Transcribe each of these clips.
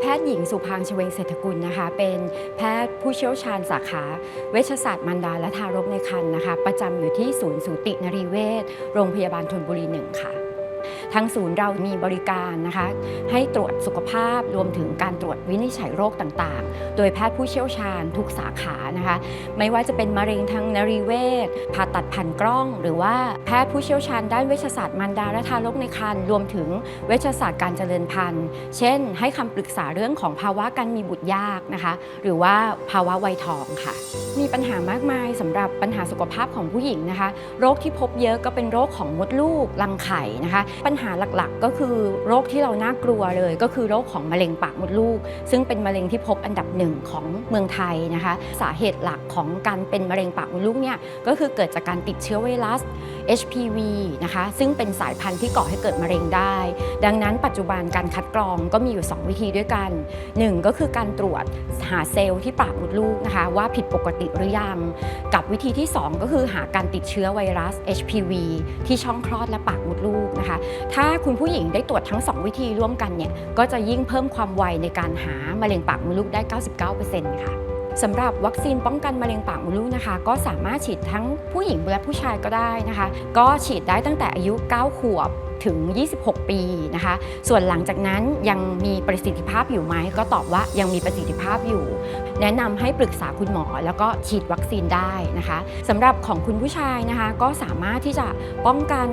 แพทย์หญิงสุพางชเวงเศรษฐกุลนะคะ เป็นแพทย์ผู้เชี่ยวชาญสาขา เวชศาสตร์มันดาและทารกในครรภ์นะคะ ประจำอยู่ที่ศูนย์สูตินรีเวชโรงพยาบาลธนบุรีหนึ่งค่ะ ทางศูนย์เรามีบริการนะคะ ให้ตรวจสุขภาพรวมถึงการตรวจวินิจฉัยโรคต่างๆ โดยแพทย์ผู้เชี่ยวชาญทุกสาขานะคะ ไม่ว่าจะเป็นมะเร็งทางนรีเวชผ่าตัดผ่านกล้อง หรือว่าแพทย์ผู้เชี่ยวชาญด้านเวชศาสตร์มารดาและทารกในครรภ์รวมถึงเวชศาสตร์การเจริญพันธุ์ เช่น ให้คำปรึกษาเรื่องของภาวะการมีบุตรยากนะคะ หรือว่าภาวะวัยทองค่ะ มีปัญหามากมายสำหรับปัญหาสุขภาพของผู้หญิงนะคะ โรคที่พบเยอะก็เป็นโรคของมดลูกรังไข่นะคะปัญหาหลักๆ ก็คือโรคที่เราน่ากลัวเลย ก็คือโรคของมะเร็งปากมดลูก ซึ่งเป็นมะเร็งที่พบอันดับหนึ่งของเมืองไทยนะคะ สาเหตุหลักของการเป็นมะเร็งปากมดลูกเนี่ยก็คือเกิดจากการติดเชื้อไวรัส HPV นะคะซึ่งเป็นสายพันธุ์ที่ก่อให้เกิดมะเร็งได้ ดังนั้นปัจจุบันการคัดกรองก็มีอยู่ 2 วิธีด้วยกัน 1 ก็คือการตรวจหาเซลล์ที่ปากมดลูกนะคะว่าผิดปกติหรือยัง กับวิธีที่ 2 ก็คือหาการติดเชื้อไวรัส HPV ที่ช่องคลอดและปากมดลูกนะคะ ถ้าคุณผู้หญิงได้ตรวจทั้ง 2 วิธีร่วมกันเนี่ยก็จะยิ่งเพิ่มความไวในการหามะเร็งปากมดลูกได้ 99%ค่ะ สำหรับวัคซีนป้องกันมะเร็งปากมดลูกนะคะ ก็สามารถฉีดทั้งผู้หญิงและผู้ชายก็ได้นะคะ ก็ฉีดได้ตั้งแต่อายุ 9 ขวบ ถึง 26 ปีนะคะ ส่วนหลังจากนั้นยังมีประสิทธิภาพอยู่ไหมก็ตอบว่ายังมีประสิทธิภาพอยู่ แนะนำให้ปรึกษาคุณหมอแล้วก็ฉีดวัคซีนได้นะคะสำหรับของคุณผู้ชายนะคะก็สามารถที่จะป้องกัน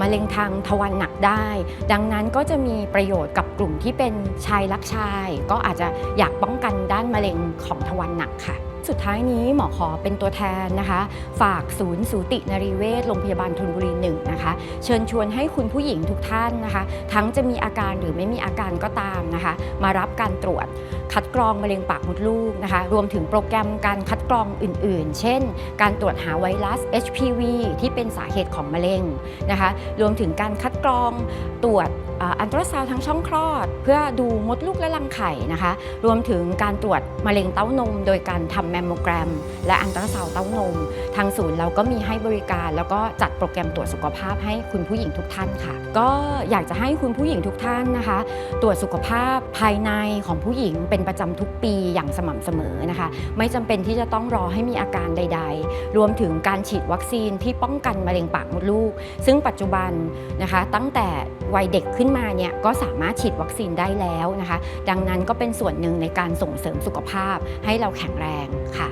มะเร็งทางทวารหนักได้ ดังนั้นก็จะมีประโยชน์กับกลุ่มที่เป็นชายรักชาย ก็อาจจะอยากป้องกันด้านมะเร็งของทวารหนักค่ะ สุดท้ายนี้หมอขอเป็นตัวแทนนะคะ ฝากศูนย์สูตินรีเวชโรงพยาบาลธนบุรีหนึ่งนะคะ เชิญชวนให้คุณผู้หญิงทุกท่านนะคะ ทั้งจะมีอาการหรือไม่มีอาการก็ตามนะคะ มารับการตรวจคัดกรองมะเร็งปากมดลูกนะคะ รวมถึงโปรแกรมการคัดกรองอื่น ๆ เช่น การตรวจหาไวรัส HPV ที่เป็นสาเหตุของมะเร็งนะคะ รวมถึงการคัดกรองตรวจอันตราซาวด์ทั้งช่องคลอด เพื่อดูมดลูกและรังไข่นะคะ รวมถึงการตรวจมะเร็งเต้านม โดยการทำแมมโมแกรม และอันตราซาวด์เต้านม ทางศูนย์เราก็มีให้บริการ แล้วก็จัดโปรแกรมตรวจสุขภาพให้คุณผู้หญิงทุกท่านค่ะ ก็อยากจะให้คุณผู้หญิงทุกท่านนะคะ ตรวจสุขภาพภายในของผู้หญิงเป็นประจำทุกปีอย่างสม่ำเสมอนะคะ ไม่จำเป็นที่จะต้องรอให้มีอาการใด ๆ รวมถึงการฉีดวัคซีนที่ป้องกันมะเร็งปากมดลูก ซึ่งปัจจุบันนะคะตั้งแต่วัยเด็กขึ้นมาเนี่ยก็สามารถฉีดวัคซีนได้แล้วนะคะ ดังนั้นก็เป็นส่วนหนึ่งในการส่งเสริมสุขภาพให้เราแข็งแรง ค่ะ